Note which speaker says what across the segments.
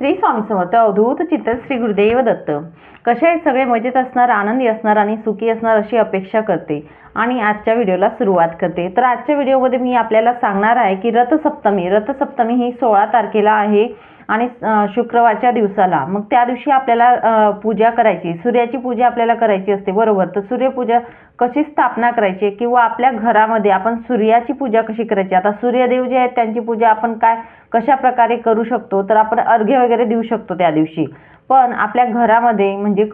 Speaker 1: श्री स्वामी समर्थ अवधूत चित्र श्री गुरुदेव दत्त. कसे आहेत सगळे? मजेत असणार आनंदी असणार आणि सुखी असणार अशी अपेक्षा करते आणि आजच्या व्हिडिओला सुरुवात करते. तर आजच्या व्हिडिओमध्ये मी आपल्याला सांगणार आहे की रथसप्तमी रथसप्तमी ही सोळा तारखेला आहे. आणि शुक्रवारच्या दिवसाला. मग त्या दिवशी आपल्याला पूजा करायची. सूर्याची पूजा आपल्याला करायची असते. बरोबर. तर सूर्यपूजा कशी स्थापना करायची? किंवा आपल्या घरामध्ये आपण सूर्याची पूजा कशी करायची? आता सूर्यदेव जे आहेत त्यांची पूजा आपण काय कशा प्रकारे करू शकतो? तर आपण अर्घ्य वगैरे देऊ शकतो त्या दिवशी. पण आपल्या घरामध्ये म्हणजे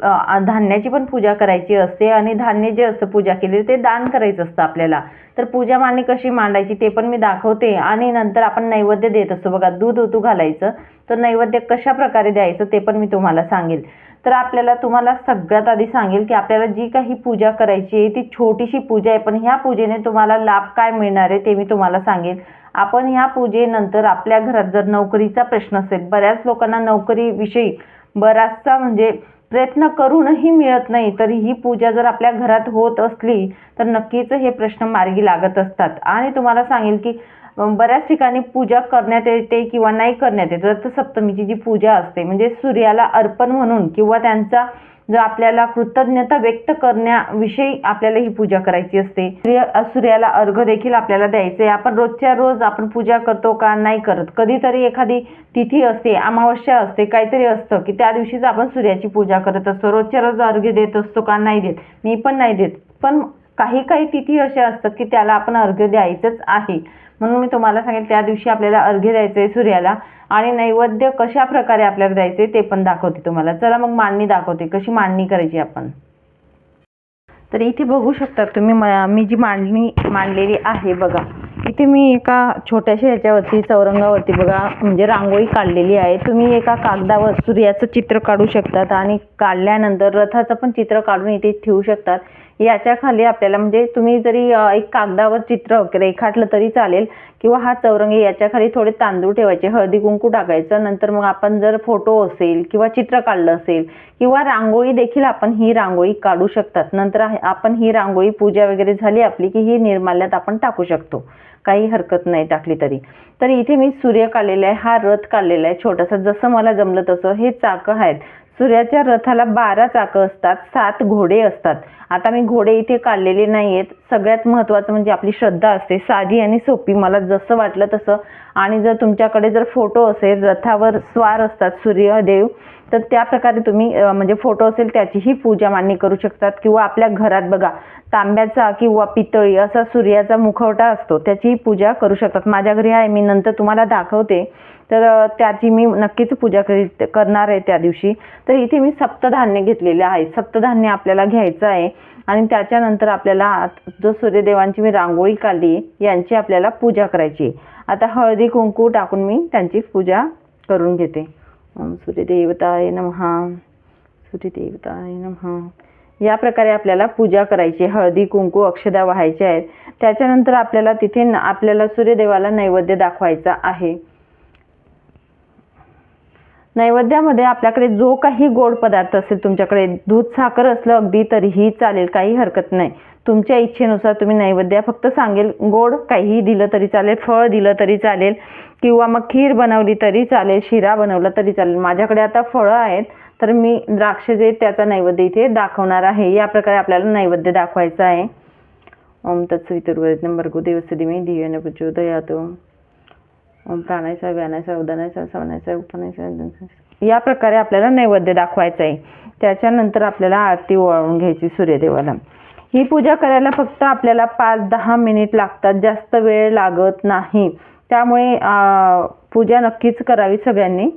Speaker 1: धान्याची पण पूजा करायची असते आणि धान्य जे असतं पूजा केलेली ते दान करायचं असतं आपल्याला. तर पूजा मांडणी कशी मांडायची ते पण मी दाखवते आणि नंतर आपण नैवेद्य देत असतो. बघा दूध ओतू घालायचं. तर नैवेद्य कशा प्रकारे द्यायचं ते पण मी तुम्हाला सांगेल. तर आपल्याला तुम्हाला सगळ्यात आधी सांगेल की आपल्याला जी काही पूजा करायची आहे ती छोटीशी पूजा आहे. पण ह्या पूजेने तुम्हाला लाभ काय मिळणार आहे ते मी तुम्हाला सांगेल. आपण ह्या पूजेनंतर आपल्या घरात जर नोकरीचा प्रश्न असेल बऱ्याच लोकांना नोकरीविषयी बराचसा म्हणजे प्रयत्न करूनही मिळत नाही. तर ही पूजा जर आपल्या घरात होत असली तर नक्कीच हे प्रश्न मार्गी लागत असतात. आणि तुम्हाला सांगेल की बऱ्याच ठिकाणी पूजा करण्यात येते किंवा नाही करण्यात येते. रथसप्तमीची जी पूजा असते म्हणजे सूर्याला अर्पण म्हणून किंवा त्यांचा जर आपल्याला कृतज्ञता व्यक्त करण्याविषयी आपल्याला ही पूजा करायची असते सूर्य सूर्याला अर्घ देखील आपल्याला द्यायचे आपण रोजच्या रोज आपण पूजा करतो का? नाही करत. कधीतरी एखादी तिथी असते अमावस्या असते काहीतरी असतं की त्या दिवशीच आपण सूर्याची पूजा करत असतो. रोजच्या रोज अर्घ्य देत असतो का? नाही देत. मी पण नाही देत. पण काही काही तिथी असे असतात की त्याला आपण अर्घ्य द्यायचंच आहे. म्हणून मी तुम्हाला सांगेल त्या दिवशी आपल्याला अर्घ्य द्यायचं आहे सूर्याला आणि नैवेद्य कशा प्रकारे आपल्याला द्यायचे ते पण दाखवते तुम्हाला. चला मग मांडणी दाखवते कशी मांडणी करायची आपण. तर इथे बघू शकता तुम्ही मी जी मांडणी मांडलेली आहे बघा. इथे मी एका छोट्याशा ह्याच्यावरती चौरंगावरती बघा म्हणजे रांगोळी काढलेली आहे. तुम्ही एका कागदावर सूर्याचं चित्र काढू शकतात आणि काढल्यानंतर रथाचं पण चित्र काढून इथे ठेवू शकतात. याच्या खाली आपल्याला म्हणजे तुम्ही जरी एक कागदावर चित्र रेखाटलं तरी चालेल किंवा हा चौरंगी याच्याखाली याच्या खाली थोडे तांदूळ ठेवायचे हळदी कुंकू टाकायचं नंतर मग आपण जर फोटो असेल किंवा चित्र काढलं असेल किंवा रांगोळी देखील आपण ही रांगोळी काढू शकतात. नंतर आपण ही रांगोळी पूजा वगैरे झाली आपली की ही निर्माल्यात आपण टाकू शकतो. काही हरकत नाही टाकली तरी. तर इथे मी सूर्य काढलेला आहे हा रथ काढलेला आहे छोटासा. जसं मला जमलं तसं हे चाकं आहेत. सूर्याच्या रथाला बारा चाकं असतात सात घोडे असतात. आता मी घोडे इथे काढलेले नाही आहेत सगळ्यात महत्त्वाचं म्हणजे आपली श्रद्धा असते. साधी आणि सोपी. मला जसं वाटलं तसं. आणि जर तुमच्याकडे जर फोटो असेल रथावर स्वार असतात सूर्यदेव तर त्या प्रकारे तुम्ही म्हणजे फोटो असेल त्याचीही पूजा मांडणी करू शकतात. किंवा आपल्या घरात बघा तांब्याचा किंवा पितळी असा सूर्याचा मुखवटा असतो त्याचीही पूजा करू शकतात. माझ्या घरी आहे मी नंतर तुम्हाला दाखवते. तर त्याची मी नक्कीच पूजा करी करणार आहे त्या दिवशी. तर इथे मी सप्तधान्य घेतलेले आहे. सप्तधान्य आपल्याला घ्यायचं आहे. आणि त्याच्यानंतर आपल्याला जो सूर्यदेवांची मी रांगोळी काढली यांची आपल्याला पूजा करायची आहे. आता हळदी कुंकू टाकून मी त्यांची पूजा करून घेते. सूर्यदेवताय नमहा सूर्यदेवताय नमहा या प्रकारे आपल्याला पूजा करायची आहे. हळदी कुंकू अक्षदा व्हायच्या आहेत. त्याच्यानंतर आपल्याला तिथे न- आपल्याला सूर्यदेवाला नैवेद्य दाखवायचा आहे. नैवेद्यामध्ये आपल्याकडे जो काही गोड पदार्थ असेल तुमच्याकडे दूध साखर असलं अगदी तरीही चालेल काही हरकत नाही. तुमच्या इच्छेनुसार तुम्ही नैवेद्य फक्त सांगेल गोड काहीही दिलं तरी चालेल फळ दिलं तरी चालेल किंवा मग खीर बनवली तरी चालेल शिरा बनवला तरी चालेल. माझ्याकडे आता फळं आहेत तर मी द्राक्ष जे त्याचा नैवेद्य इथे दाखवणार आहे या प्रकारे आपल्याला नैवेद्य दाखवायचं आहे. ओम तत्सवितुर्वरेण्यं भर्गो देवस्य धीमहि धियो न प्राणायचा व्यानायचा उदानायचा सवनायचा उपनायचा या प्रकारे आपल्याला नैवेद्य दाखवायचं आहे त्याच्यानंतर आपल्याला आरती ओवाळून घ्यायची सूर्यदेवाला. ही पूजा करायला फक्त आपल्याला पाच दहा मिनिट लागतात. जास्त वेळ लागत नाही. त्यामुळे पूजा नक्कीच करावी सगळ्यांनी.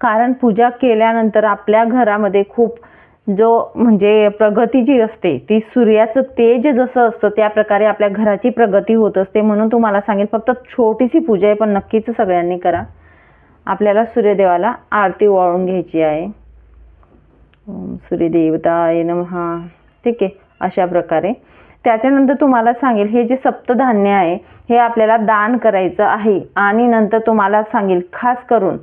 Speaker 1: कारण पूजा केल्यानंतर आपल्या घरामध्ये खूप जो म्हणजे प्रगती जी असते ती सूर्याचं तेज जसं असतं त्या प्रकारे आपल्या घराची प्रगती होत असते म्हणून तुम्हाला सांगेल फक्त छोटीशी पूजा आहे पण नक्कीच सगळ्यांनी करा. आपल्याला सूर्यदेवाला आरती वाळून घ्यायची आहे. सूर्यदेवता सूर्यदेवताय हा ठीक आहे अशा प्रकारे. त्याच्यानंतर तुम्हाला सांगेल हे जे सप्तधान्य आहे हे आपल्याला दान करायचं आहे. आणि नंतर तुम्हाला सांगेल खास करून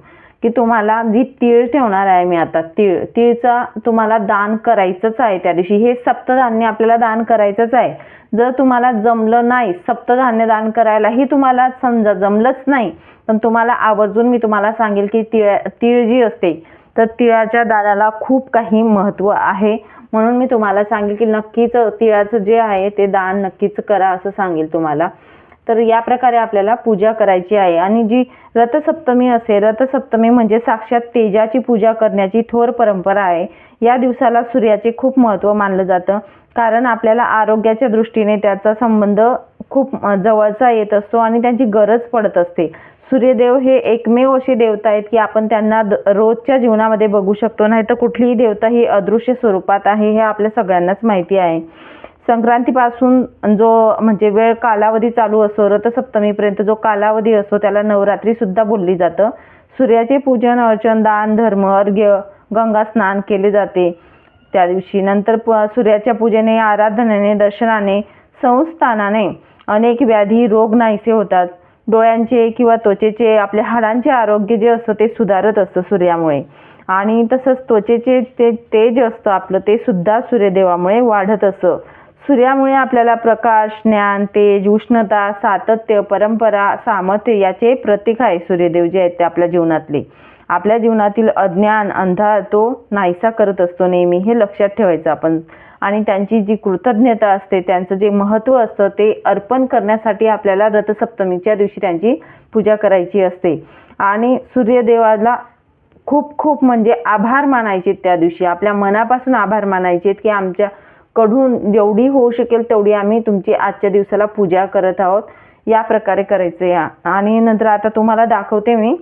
Speaker 1: की तुम्हाला जी तीळ ठेवणार आहे मी आता तीळ तीळचा तुम्हाला दान करायचंच आहे त्या दिवशी. हे सप्तधान्य आपल्याला दान करायचंच आहे. जर तुम्हाला जमलं नाही सप्तधान्य दान करायलाही तुम्हाला समजा जमलंच नाही पण तुम्हाला आवर्जून मी तुम्हाला सांगेल की तीळ तीळ जी असते तर तिळाच्या दानाला खूप काही महत्त्व आहे. म्हणून मी तुम्हाला सांगेल की नक्कीच तिळाचं जे आहे ते दान नक्कीच करा असं सांगेल तुम्हाला. तर या प्रकारे आपल्याला पूजा करायची आहे. आणि जी रथसप्तमी असे रथसप्तमी म्हणजे साक्षात तेजाची पूजा करण्याची थोर परंपरा आहे. या दिवसाला सूर्याचे खूप महत्त्व मानलं जातं. कारण आपल्याला आरोग्याच्या दृष्टीने त्याचा संबंध खूप जवळचा येत असतो आणि त्यांची गरज पडत असते. सूर्यदेव हे एकमेव अशी देवता आहेत की आपण त्यांना द- रोजच्या जीवनामध्ये बघू शकतो. नाही तर कुठलीही देवता ही अदृश्य स्वरूपात आहे हे आपल्या सगळ्यांनाच माहिती आहे. संक्रांतीपासून जो म्हणजे वेळ कालावधी चालू असतो रथसप्तमीपर्यंत जो कालावधी असतो त्याला नवरात्रीसुद्धा बोलली जातं. सूर्याचे पूजन अर्चन दान धर्म अर्घ्य गंगा स्नान केले जाते. त्या दिवशी नंतर प- सूर्याच्या पूजेने आराधनेने दर्शनाने संस्थानाने अनेक व्याधी रोग नाहीसे होतात. डोळ्यांचे किंवा त्वचेचे आपल्या हाडांचे आरोग्य जे असतं ते सुधारत असतं सूर्यामुळे. आणि तसंच त्वचेचे ते तेज असतं आपलं ते सुद्धा सूर्यदेवामुळे वाढत असतं. सूर्यामुळे आपल्याला प्रकाश ज्ञान तेज उष्णता सातत्य परंपरा सामर्थ्य याचे प्रतीक आहे सूर्यदेव जे आहेत ते आपल्या जीवनातले. आपल्या जीवनातील अज्ञान अंधार तो नाहीसा करत असतो नेहमी हे लक्षात ठेवायचं आपण. आणि त्यांची जी कृतज्ञता असते त्यांचं जे महत्त्व असतं ते अर्पण करण्यासाठी आपल्याला रथसप्तमीच्या दिवशी त्यांची पूजा करायची असते. आणि सूर्यदेवाला खूप खूप म्हणजे आभार मानायचे त्या दिवशी. आपल्या मनापासून आभार मानायचे की आमच्या कडून जेवढी होऊ शकेल तेवढी आम्ही तुमची आजच्या दिवसाला पूजा करत आहोत. या प्रकारे करायचं या. आणि नंतर आता तुम्हाला दाखवते मी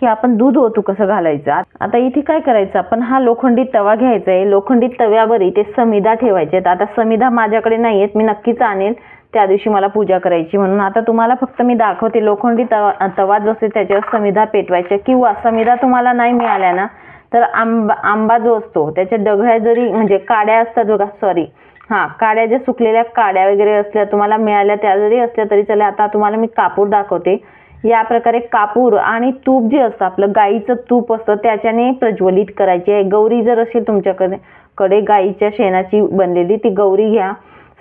Speaker 1: की आपण दूध ओतू कसं घालायचं. आता इथे काय करायचं? आपण हा लोखंडी तवा घ्यायचा आहे. लोखंडी तव्यावर इथे समिधा ठेवायचे आहेत. आता समिधा माझ्याकडे नाही आहेत. मी नक्कीच आणेल. त्या दिवशी मला पूजा करायची म्हणून. आता तुम्हाला फक्त मी दाखवते. लोखंडी तवा तवा जो त्याच्यावर समिधा पेटवायच्या. किंवा समिधा तुम्हाला नाही मिळाल्या ना तर आंबा आंबा जो असतो त्याच्या डगळ्या जरी म्हणजे काड्या असतात बघा सॉरी हां काड्या ज्या सुकलेल्या काड्या वगैरे असल्या तुम्हाला मिळाल्या त्या जरी असल्या तरी चला आता तुम्हाला मी कापूर दाखवते. या प्रकारे कापूर आणि तूप जे असतं आपलं गाईचं तूप असतं त्याच्याने प्रज्वलित करायची आहे. गौरी जर असेल तुमच्याकडे कडे गाईच्या शेणाची बनलेली ती गौरी घ्या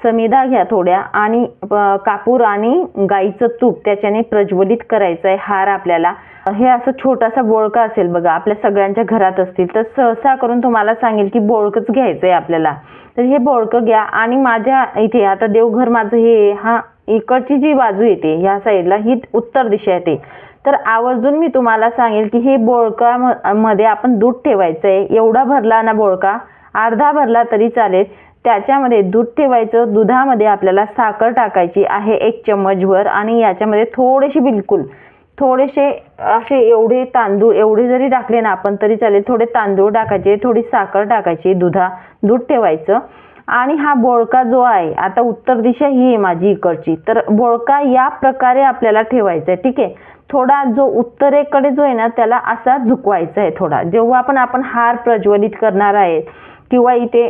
Speaker 1: समिधा घ्या थोड्या आणि कापूर आणि गाईचं तूप त्याच्याने प्रज्वलित करायचं आहे हार आपल्याला. हे असं छोटासा बोळका असेल बघा आपल्या सगळ्यांच्या घरात असतील तर सहसा करून तुम्हाला सांगेल की बोळकच घ्यायचं आहे आपल्याला. तर हे बोळकं घ्या आणि माझ्या इथे आता देवघर माझं हे हा इकडची जी बाजू येते ह्या साईडला ही उत्तर दिशा येते. तर आवर्जून मी तुम्हाला सांगेल की हे बोळका म- मध्ये आपण दूध ठेवायचं आहे एवढा भरला ना बोळका अर्धा भरला तरी चालेल. त्याच्यामध्ये दूध ठेवायचं दुधामध्ये आपल्याला साखर टाकायची आहे एक चम्मचभर आणि याच्यामध्ये थोडीशी बिलकुल थोडेसे असे एवढे तांदूळ एवढे जरी टाकले ना आपण तरी चालेल. थोडे तांदूळ टाकायचे थोडी साखर टाकायची दुधा दूध ठेवायचं. आणि हा बोळका जो आहे आता उत्तर दिशा ही आहे माझी इकडची. तर बोळका या प्रकारे आपल्याला ठेवायचा आहे ठीक आहे? थोडा जो उत्तरेकडे जो आहे ना त्याला असा झुकवायचा आहे थोडा. जेव्हा पण आपण हार प्रज्वलित करणार आहे किंवा इथे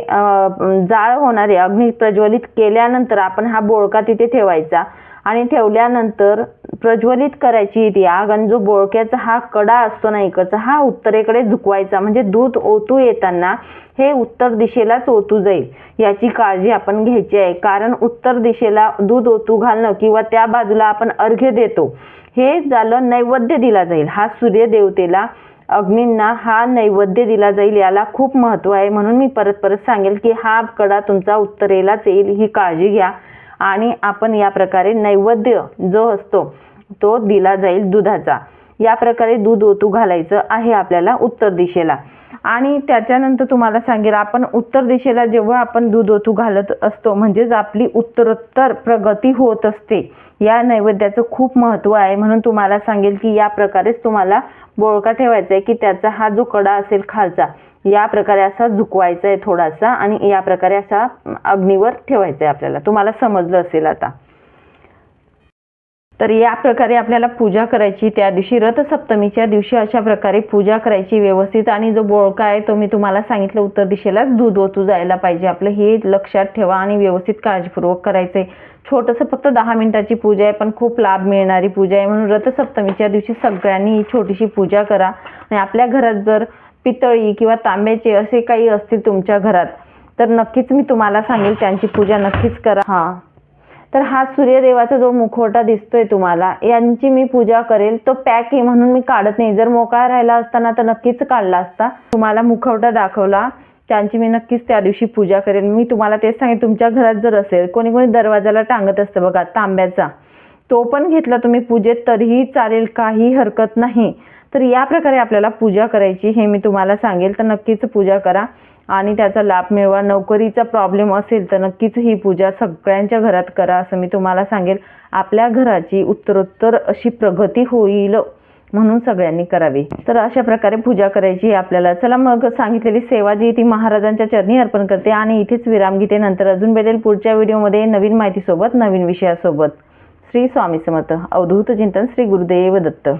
Speaker 1: जाळ होणारे अग्नी प्रज्वलित केल्यानंतर आपण हा बोळका तिथे ठेवायचा. आणि ठेवल्यानंतर प्रज्वलित करायची ती आग आणि जो बोळक्याचा हा कडा असतो ना इकडचा हा उत्तरेकडे झुकवायचा. म्हणजे दूध ओतू येताना हे उत्तर दिशेलाच ओतू जाईल याची काळजी आपण घ्यायची आहे. कारण उत्तर दिशेला दूध ओतू घालणं किंवा त्या बाजूला आपण अर्घ्य देतो हे झालं नैवेद्य दिला जाईल हा सूर्यदेवतेला अग्नींना हा नैवेद्य दिला जाईल याला खूप महत्त्व आहे. म्हणून मी परत परत सांगेल की हा कडा तुमचा उत्तरेलाच येईल ही काळजी घ्या. आणि आपण या प्रकारे नैवेद्य जो असतो तो दिला जाईल दुधाचा. या प्रकारे दूध ओतू घालायचं आहे आपल्याला उत्तर दिशेला. आणि त्याच्यानंतर तुम्हाला सांगेल आपण उत्तर दिशेला जेव्हा आपण दूध ओतू घालत असतो म्हणजेच आपली उत्तरोत्तर प्रगती होत असते. या नैवेद्याचं खूप महत्त्व आहे. म्हणून तुम्हाला सांगेल की या प्रकारेच तुम्हाला बोळका ठेवायचा आहे की त्याचा हा जो कडा असेल खालचा या प्रकारे असा झुकवायचा आहे थोडासा आणि या प्रकारे असा अग्नीवर ठेवायचा आहे आपल्याला. तुम्हाला समजलं असेल आता. तर या प्रकारे आपल्याला पूजा करायची त्या दिवशी रथसप्तमीच्या दिवशी अशा प्रकारे पूजा करायची व्यवस्थित आणि जो बोळका आहे तो मी तुम्हाला सांगितलं उत्तर दिशेलाच दूध ओतू जायला पाहिजे. आपलं हे लक्षात ठेवा आणि व्यवस्थित काळजीपूर्वक करायचं आहे छोटंसं फक्त दहा मिनिटाची पूजा आहे पण खूप लाभ मिळणारी पूजा आहे. म्हणून रथसप्तमीच्या दिवशी सगळ्यांनी ही छोटीशी पूजा करा. आणि आपल्या घरात जर पितळी किंवा तांब्याचे असे काही असतील तुमच्या घरात तर नक्कीच मी तुम्हाला सांगेल त्यांची पूजा नक्कीच करा. हां. तर हा सूर्यदेवाचा जो मुखवटा दिसतोय तुम्हाला यांची मी पूजा करेल. तो पॅक आहे म्हणून मी काढत नाही. जर मोकळा राहिला असताना तर नक्कीच काढला असता. तुम्हाला मुखवटा दाखवला त्यांची मी नक्कीच त्या दिवशी पूजा करेन. मी तुम्हाला तेच सांगेन तुमच्या घरात जर असेल कोणी कोणी दरवाजाला टांगत असतं बघा तांब्याचा. तो पण घेतला तुम्ही पूजेत तरीही चालेल काही हरकत नाही. तर या प्रकारे आपल्याला पूजा करायची हे मी तुम्हाला सांगेल. तर नक्कीच पूजा करा. आणि त्याचा लाभ मिळवा. नोकरीचा प्रॉब्लेम असेल तर नक्कीच ही पूजा सगळ्यांच्या घरात करा असं मी तुम्हाला सांगेल. आपल्या घराची उत्तरोत्तर अशी प्रगती होईल म्हणून सगळ्यांनी करावी. तर अशा प्रकारे पूजा करायची आपल्याला. चला मग सांगितलेली सेवा जी ती महाराजांच्या चरणी अर्पण करते आणि इथेच विराम घेते. नंतर अजून भेटेल पुढच्या व्हिडिओमध्ये नवीन माहितीसोबत नवीन विषयासोबत. श्री स्वामी समर्थ. अवधूत चिंतन श्री गुरुदेव दत्त.